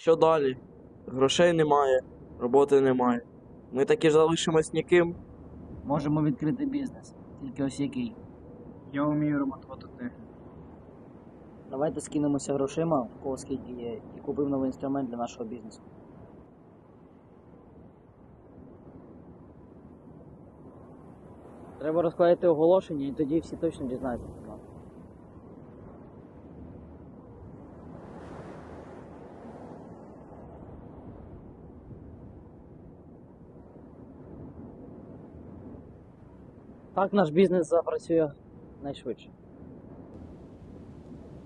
Що далі? Грошей немає, роботи немає. Ми таки залишимось ніким. Можемо відкрити бізнес. Тільки ось який. Я вмію ремонтувати техніку. Давайте скинемося грошима, в кого скільки є, і купимо новий інструмент для нашого бізнесу. Треба розклеїти оголошення, і тоді всі точно дізнаються Так наш бізнес запрацює найшвидше.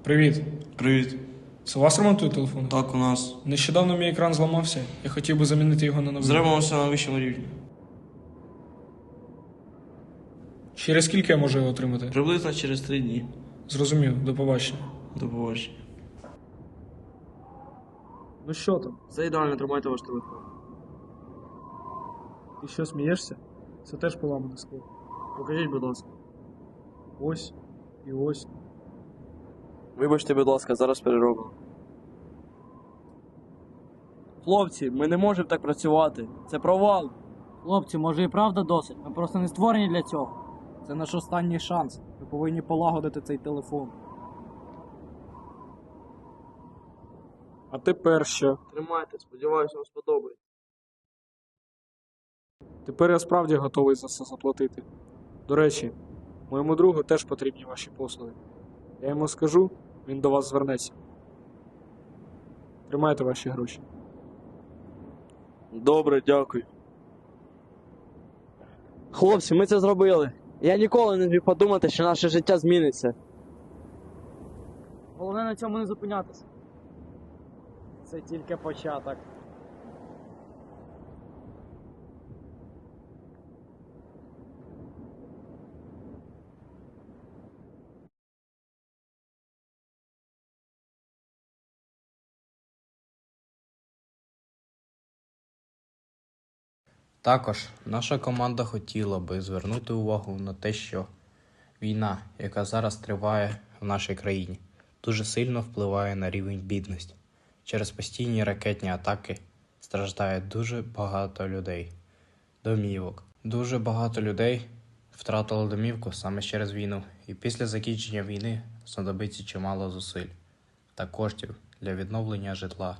Привіт. Привіт. Це у вас ремонтує телефон? Так, у нас. Нещодавно мій екран зламався. Я хотів би замінити його на новий. Зремося на вищому рівні. Через скільки я можу його отримати? Приблизно через три дні. Зрозумів, до побачення. До побачення. Ну що там? Це ідеально, тримайте ваш телефон. Ти що смієшся? Це теж поламане скло. Покажіть, будь ласка. Ось і ось. Вибачте, будь ласка, зараз переробимо. Хлопці, ми не можемо так працювати. Це провал. Хлопці, може і правда досить? Ми просто не створені для цього. Це наш останній шанс. Ми повинні полагодити цей телефон. А тепер що? Тримайте, сподіваюся, вам сподобається. Тепер я справді готовий за це заплатити. До речі, моєму другу теж потрібні ваші послуги. Я йому скажу, він до вас звернеться. Тримайте ваші гроші. Добре, дякую. Хлопці, ми це зробили. Я ніколи не міг подумати, що наше життя зміниться. Головне на цьому не зупинятися. Це тільки початок. Також наша команда хотіла би звернути увагу на те, що війна, яка зараз триває в нашій країні, дуже сильно впливає на рівень бідності. Через постійні ракетні атаки страждає дуже багато людей, домівок. Дуже багато людей втратили домівку саме через війну, і після закінчення війни знадобиться чимало зусиль та коштів для відновлення житла.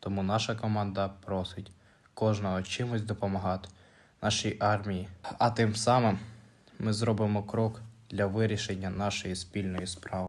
Тому наша команда просить кожного чимось допомагати нашій армії. А тим самим ми зробимо крок для вирішення нашої спільної справи.